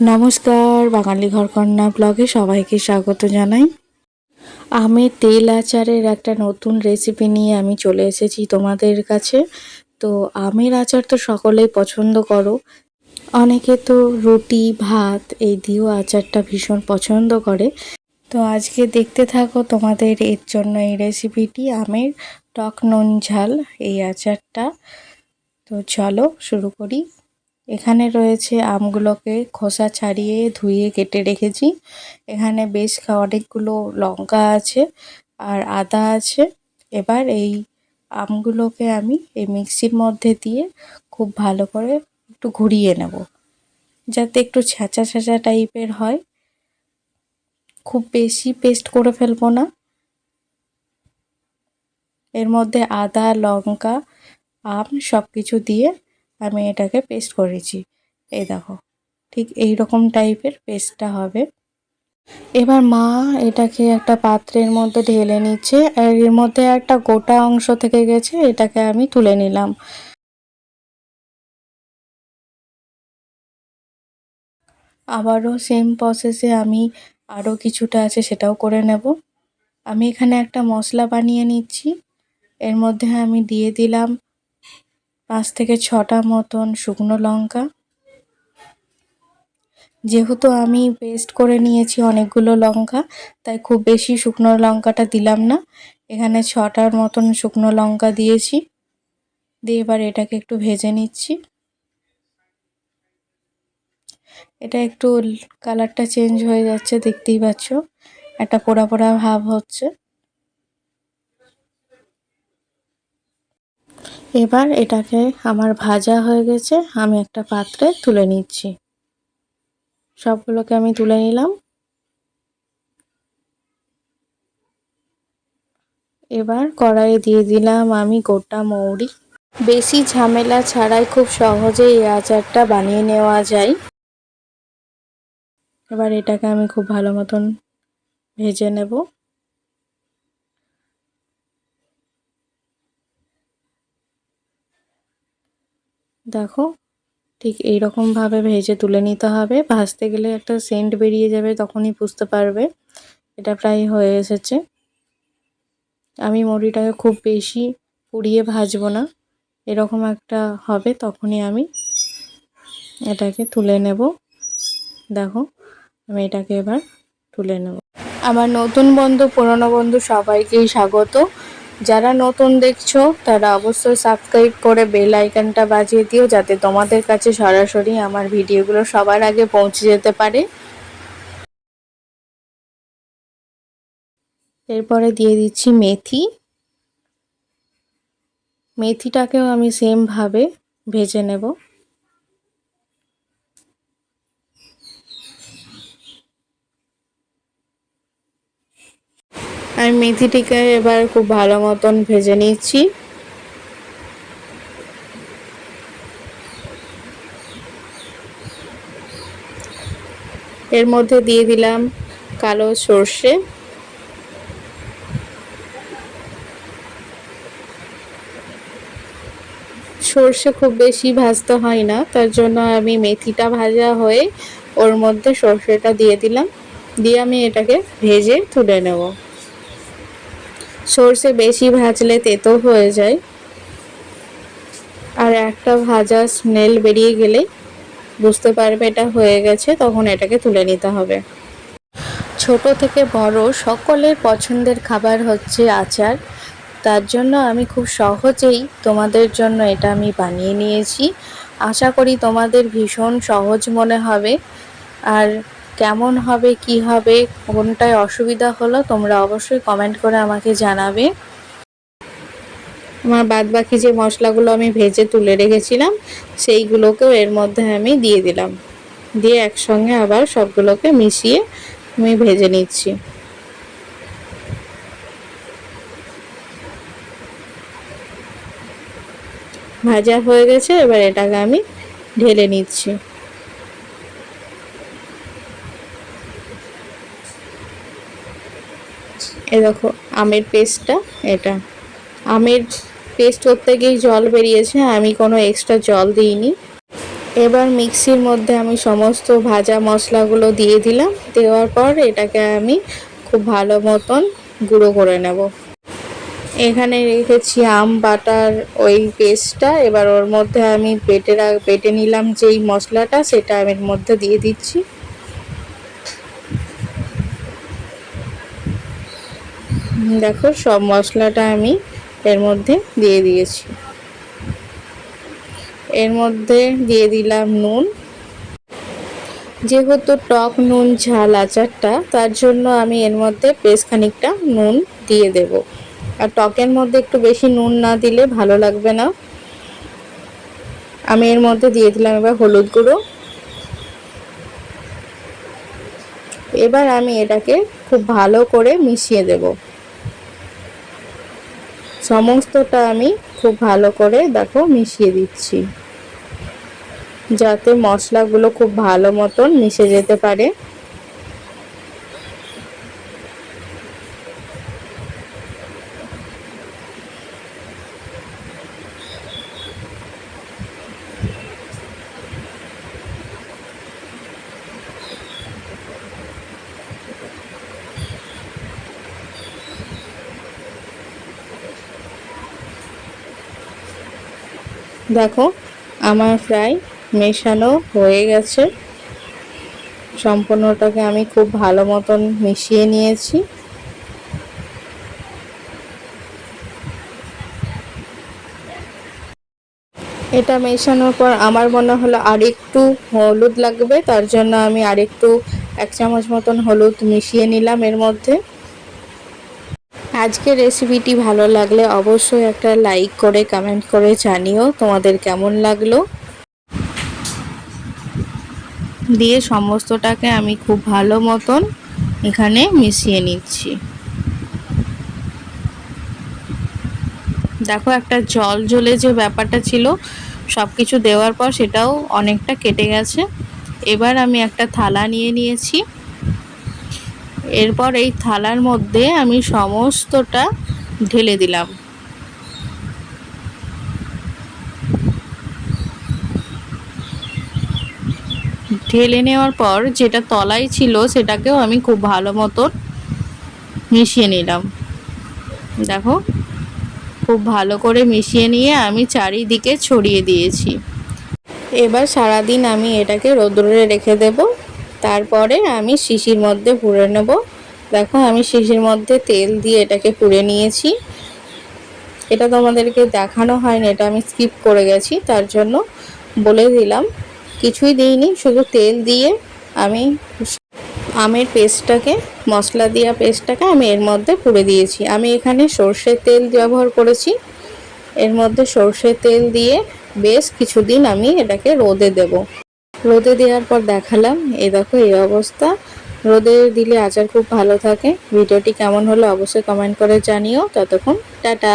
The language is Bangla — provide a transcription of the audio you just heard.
নমস্কার, বাঙালি ঘরকন্যা ব্লগে সবাইকে স্বাগত জানাই। আমি তেল আচারের একটা নতুন রেসিপি নিয়ে আমি চলে এসেছি তোমাদের কাছে। তো আমের আচার তো সকলেই পছন্দ করো। অনেকে তো রুটি, ভাত এই দিয়েও আচারটা ভীষণ পছন্দ করে। তো আজকে দেখতে থাকো তোমাদের এর জন্য এই রেসিপিটি আমের টক নুন ঝাল, এই আচারটা। তো চলো শুরু করি। এখানে রয়েছে আমগুলোকে খোসা ছাড়িয়ে ধুয়ে কেটে রেখেছি। এখানে বেশ অনেকগুলো লঙ্কা আছে আর আদা আছে। এবার এই আমগুলোকে আমি এই মিক্সির মধ্যে দিয়ে খুব ভালো করে একটু ঘুরিয়ে নেব, যাতে একটু ছ্যাঁচা ছ্যাঁচা টাইপের হয়। খুব বেশি পেস্ট করে ফেলব না। এর মধ্যে আদা, লঙ্কা, আম সব কিছু দিয়ে আমি এটাকে পেস্ট করেছি। এই দেখো, ঠিক এই রকম টাইপের পেস্টটা হবে। এবার মা এটাকে একটা পাত্রের মধ্যে ঢেলে নিচ্ছে আর এর মধ্যে একটা গোটা অংশ থেকে গেছে, এটাকে আমি তুলে নিলাম। আবারও সেম প্রসেসে আমি আরও কিছুটা আছে সেটাও করে নেব। আমি এখানে একটা মশলা বানিয়ে নিচ্ছি। এর মধ্যে আমি দিয়ে দিলাম পাঁচ থেকে ছটা মতন শুকনো লঙ্কা। যেহেতু আমি পেস্ট করে নিয়েছি অনেকগুলো লঙ্কা, তাই খুব বেশি শুকনো লঙ্কাটা দিলাম না। এখানে ছটার মতন শুকনো লঙ্কা দিয়েছি। দিয়ে এবার এটাকে একটু ভেজে নিচ্ছি। এটা একটু কালারটা চেঞ্জ হয়ে যাচ্ছে, দেখতেই পাচ্ছ। একটা পোড়া পোড়া ভাব হচ্ছে। এবার এটাকে আমার ভাজা হয়ে গেছে, আমি একটা পাত্রে তুলে নিচ্ছি। সবগুলোকে আমি তুলে নিলাম। এবার কড়াইয়ে দিয়ে দিলাম আমি গোটা মৌরি। বেশি ঝামেলা ছাড়াই খুব সহজেই এই আচারটা বানিয়ে নেওয়া যায়। এবার এটাকে আমি খুব ভালো মতন ভেজে নেব। দেখো, ঠিক এইরকমভাবে ভেজে তুলে নিতে হবে। ভাজতে গেলে একটা সেন্ট বেরিয়ে যাবে, তখনই বুঝতে পারবে। এটা প্রায় হয়ে এসেছে। আমি মুড়িটাকে খুব বেশি পুড়িয়ে ভাজবো না। এরকম একটা হবে, তখনই আমি এটাকে তুলে নেব। দেখো, আমি এটাকে এবার তুলে নেব। আমার নতুন বন্ধু, পুরনো বন্ধু, সবাইকেই স্বাগত। যারা নতুন দেখছ, তারা অবশ্যই সাবস্ক্রাইব করে বেল আইকনটা বাজিয়ে দিও, যাতে তোমাদের কাছে সরাসরি আমার ভিডিওগুলো সবার আগে পৌঁছে যেতে পারে। এরপরে দিয়ে দিচ্ছি মেথি। মেথিটাকেও আমি সেমভাবে ভেজে নেব। আমি মেথিটিকে এবার খুব ভালো মতন ভেজে নিচ্ছি এর মধ্যে দিয়ে দিলাম কালো সর্ষে। সর্ষে খুব বেশি ভাজতে হয় না, তার জন্য আমি মেথিটা ভাজা হয়ে ওর মধ্যে সর্ষেটা দিয়ে দিলাম। দিয়ে আমি এটাকে ভেজে তুলে নেব। সর্ষে বেশি ভাজলে তেতো হয়ে যায়। আর একটা ভাজা স্মেল বেরিয়ে গেলে বুঝতে পারবে এটা হয়ে গেছে, তখন এটাকে তুলে নিতে হবে। ছোট থেকে বড় সকলের পছন্দের খাবার হচ্ছে আচার। তার জন্য আমি খুব সহজেই তোমাদের জন্য এটা আমি বানিয়ে নিয়েছি। আশা করি তোমাদের ভীষণ সহজ মনে হবে। আর কেমন হবে, কি হবে, কোনটায় অসুবিধা হলো, তোমরা অবশ্যই কমেন্ট করে আমাকে জানাবে। আমার বাদ বাকি যে মশলাগুলো আমি ভেজে তুলে রেখেছিলাম, সেইগুলোকেও এর মধ্যে আমি দিয়ে দিলাম। দিয়ে একসঙ্গে আবার সবগুলোকে মিশিয়ে আমি ভেজে নিচ্ছি। ভাজা হয়ে গেছে, এবার এটাকে আমি ঢেলে নিচ্ছি। এ দেখো, আমের পেস্টটা এটা। আমের পেস্ট গিয়ে জল বেরিয়েছে, আমি কোনো এক্সট্রা জল দিইনি। এবার মিক্সির মধ্যে আমি সমস্ত ভাজা মশলাগুলো দিয়ে দিলাম, দেওয়ার পর এটাকে আমি খুব ভালো মতন গুঁড়ো করে নেব। এখানে রেখেছি আম, বাটার, ওই পেস্টটা এবার ওর মধ্যে আমি বেটে বেটে নিলাম যেই মশলাটা, সেটা আমি মধ্যে দিয়ে দিচ্ছি। দেখো, সব মশলাটা আমি এর মধ্যে দিয়ে দিয়েছি। এর মধ্যে দিয়ে দিলাম নুন। যেহেতু টক নুন ঝাল আচারটা, তার জন্য আমি এর মধ্যে বেশ খানিকটা নুন দিয়ে দেব। আর টকের মধ্যে একটু বেশি নুন না দিলে ভালো লাগবে না। আমি এর মধ্যে দিয়ে দিলাম এবার হলুদ গুঁড়ো। এবার আমি এটাকে খুব ভালো করে মিশিয়ে দেব। সমস্তটা আমি খুব ভালো করে, দেখো, মিশিয়ে দিচ্ছি। যাতে মশলাগুলো খুব ভালো মতন মিশে যেতে পারে। দেখো, আমার প্রায় মেশানো হয়ে গেছে। সম্পূর্ণটাকে আমি খুব ভালো মতন মিশিয়ে নিয়েছি। এটা মেশানোর পর আমার মনে হলো আরেকটু হলুদ লাগবে, তার জন্য আমি আরেকটু এক চামচ মতন হলুদ মিশিয়ে নিলাম এর মধ্যে। আজকের রেসিপিটি ভালো লাগলে অবশ্যই একটা লাইক করে কমেন্ট করে জানিও তোমাদের কেমন লাগল। দিয়ে সমস্তটাকে আমি খুব ভালো মতন এখানে মিশিয়ে নিচ্ছি। দেখো একটা জল জ্বলে যে ব্যাপারটা ছিল সব কিছু দেওয়ার পর সেটাও অনেকটা কেটে গেছে। এবার আমি একটা থালা নিয়ে নিয়েছি। এরপর এই থালার মধ্যে আমি সমস্তটা ঢেলে দিলাম। ঢেলে নেওয়ার পর যেটা তলাই ছিল সেটাকেও আমি খুব ভালো মতন মিশিয়ে নিলাম। দেখো, খুব ভালো করে মিশিয়ে নিয়ে আমি চারিদিকে ছড়িয়ে দিয়েছি। এবার সারাদিন আমি এটাকে রোদ্রে রেখে দেব। তারপরে আমি শিশির মধ্যে ভরে নেব। দেখো, আমি শিশির মধ্যে তেল দিয়ে এটাকে পুড়ে নিয়েছি। এটা তোমাদেরকে দেখানো হয়নি, এটা আমি স্কিপ করে গেছি, তার জন্য বলে দিলাম। কিছুই দিইনি, শুধু তেল দিয়ে আমি আমের পেস্টটাকে, মশলা দেওয়া পেস্টটাকে আমি এর মধ্যে পুড়ে দিয়েছি। আমি এখানে সর্ষের তেল ব্যবহার করেছি। এর মধ্যে সর্ষের তেল দিয়ে বেশ কিছুদিন আমি এটাকে রোদে দেব। রোদে দেওয়ার পর দেখালাম। এ দেখো, এই অবস্থা। রোদে দিলে আচার খুব ভালো থাকে। ভিডিওটি কেমন হলো অবশ্যই কমেন্ট করে জানিও। ততক্ষণ, টাটা।